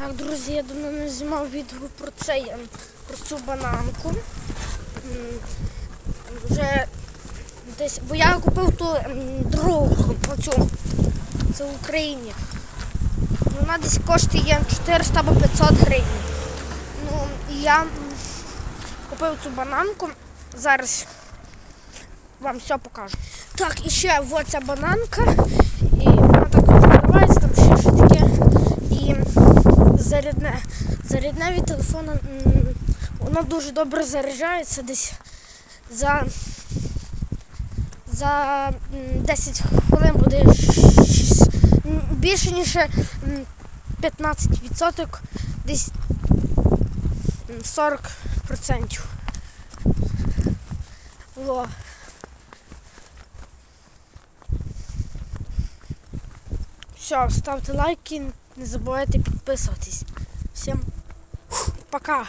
Так, друзі, я давно не знімав відео про це, я про цю бананку. Вже десь, бо я купив ту другу, оцю, це в Україні. Вона десь коштує 400 або 500 гривень. Ну, і я купив цю бананку. Зараз вам все покажу. Так, і ще ось ця бананка. І вона так відкривається, там ще щось таке. І зарядне. Зарядне від телефона. Воно дуже добре заряджається десь за, за 10 хвилин буде більше ніж м, 15%, десь м, 40%. Во. Все, ставте лайки, не забувайте підписуватись. Всім пока!